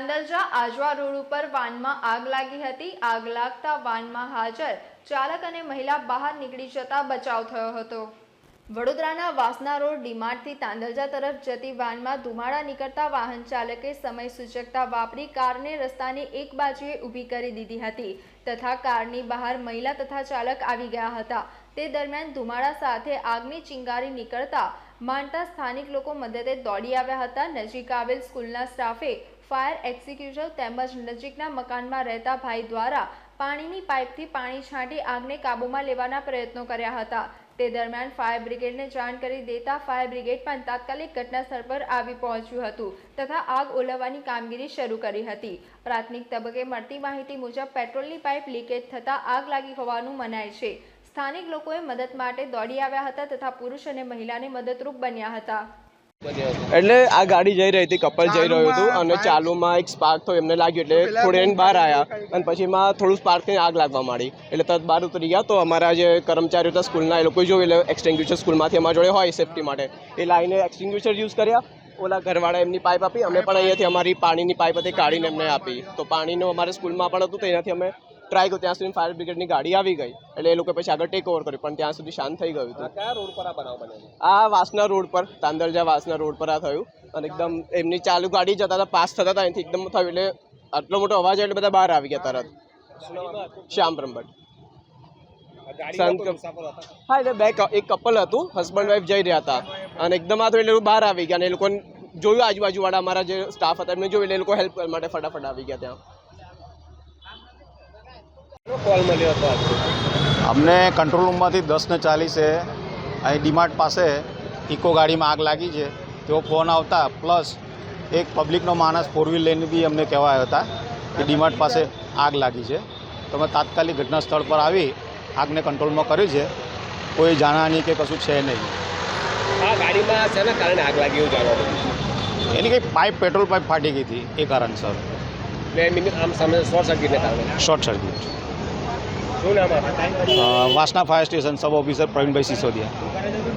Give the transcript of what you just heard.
Tandalja Ajwa road ઉપર વાનમાં આગ લાગી હતી. આગ લાગતા વાનમાં હાજર ચાલક અને મહિલા બહાર નીકળી જતા બચાવ થયો હતો. વડોદરાના વાસના રોડ ડીમાર્ટથી તાંદલજા તરફ જતી વાનમાં ધુમાડા નીકળતા વાહન ચાલકે સમય સૂચકતા વાપરી કારને રસ્તાની એક બાજુએ ઊભી કરી દીધી હતી તથા કારની બહાર મહિલા તથા ચાલક આવી ગયા હતા. તે દરમિયાન ધુમાડા સાથે આગની ચિંગારી નીકળતા માનતા સ્થાનિક લોકો મદદે દોડી આવ્યા હતા. નજીક આવેલ સ્કૂલના સ્ટાફે ફાયર એક્ઝિક્યુટિવ તેમજ નજીકના મકાનમાં રહેતા ભાઈ દ્વારા પાણીની પાઇપથી પાણી છાંટી આગને કાબૂમાં લેવાના પ્રયત્નો કર્યા હતા. તે દરમિયાન ફાયર બ્રિગેડને જાણ કરી દેતા ફાયર બ્રિગેડ પણ તાત્કાલિક ઘટના સ્થળ પર આવી પહોંચ્યું હતું તથા આગ ઓલવવાની કામગીરી શરૂ કરી હતી. પ્રાથમિક તબક્કે મળતી માહિતી મુજબ પેટ્રોલની પાઇપ લીકેજ થતાં આગ લાગી હોવાનું મનાય છે. સ્થાનિક લોકોએ મદદ માટે દોડી આવ્યા હતા તથા પુરુષ અને મહિલાને મદદરૂપ બન્યા હતા. એટલે આ ગાડી જઈ રહી હતી, કપલ જઈ રહ્યું હતું અને ચાલુમાં એક સ્પાર્ક થયો, એમને લાગ્યું એટલે થોડી એને બહાર આવ્યા અને પછી એમાં થોડું સ્પાર્ક આગ લાગવા માંડી. એટલે તરત બહાર ઉતરી ગયા તો અમારા જે કર્મચારીઓ હતા સ્કૂલના એ લોકોએ જોયું, એટલે એક્સટિંગ્યુશર સ્કૂલમાંથી અમારા જોડે હોય સેફટી માટે. એ લાઈને એક્સટિંગ્યુશર યુઝ કર્યા. ઓલા ઘરવાળા એમની પાઇપ આપી. અમે પણ અહીંયાથી અમારી પાણીની પાઇપ હતી કાઢીને એમને આપી. તો પાણીનું અમારે સ્કૂલમાં પણ હતું, તો એનાથી અમે ટ્રાય કર્યું ત્યાં સુધી ફાયર બ્રિગેડની ગાડી આવી ગઈ. એટલે એ લોકો પછી આગળ ટેક ઓવર કર્યું પણ ત્યાં સુધી શાંત થઈ ગયું હતું. કયા રોડ પર આ બનાવ બનેલો આ વાસના રોડ પર તાંદરજા વાસના રોડ પર આ થયું. અને એકદમ એમની ચાલુ ગાડી જતા હતા પાસ થતા હતા અહીંથી એકદમ થયું એટલે આટલો મોટો અવાજ એટલે બધા બહાર આવી ગયા તરત. શ્યામ બ્રહ્મભટ્ટ. હા એટલે બે એક કપલ હતું હસબન્ડ વાઈફ જઈ રહ્યા હતા. અને એકદમ આ તો એટલે બહાર આવી ગયા અને એ લોકોને જોયું આજુબાજુવાળા અમારા જે સ્ટાફ હતા એમને જોયું એટલે એ લોકો હેલ્પ કરવા માટે ફટાફટ આવી ગયા ત્યાં. કોલ મળ્યો હતો અમને કંટ્રોલ રૂમમાંથી દસ ને ચાલીસે અહીં ડીમાર્ટ પાસે ઇકો ગાડીમાં આગ લાગી છે. તેવો ફોન આવતા પ્લસ એક પબ્લિકનો માણસ ફોર વ્હીલ લઈને બી અમને કહેવાયા હતા કે ડીમાર્ટ પાસે આગ લાગી છે. તો અમે તાત્કાલિક ઘટના સ્થળ પર આવી આગને કંટ્રોલમાં કર્યું છે. કોઈ જાનહાની કે કશું છે નહીં. આ ગાડીમાં શેના કારણે આગ લાગી એવું જાણવા એની કંઈ પાઇપ પેટ્રોલ પાઇપ ફાટી ગઈ હતી એ કારણસર. એટલે મિનિટ આમ સામે શોર્ટ સર્કિટને કારણે. Short circuit. Vasna fire station sub officer Pravinbhai Sisodiya.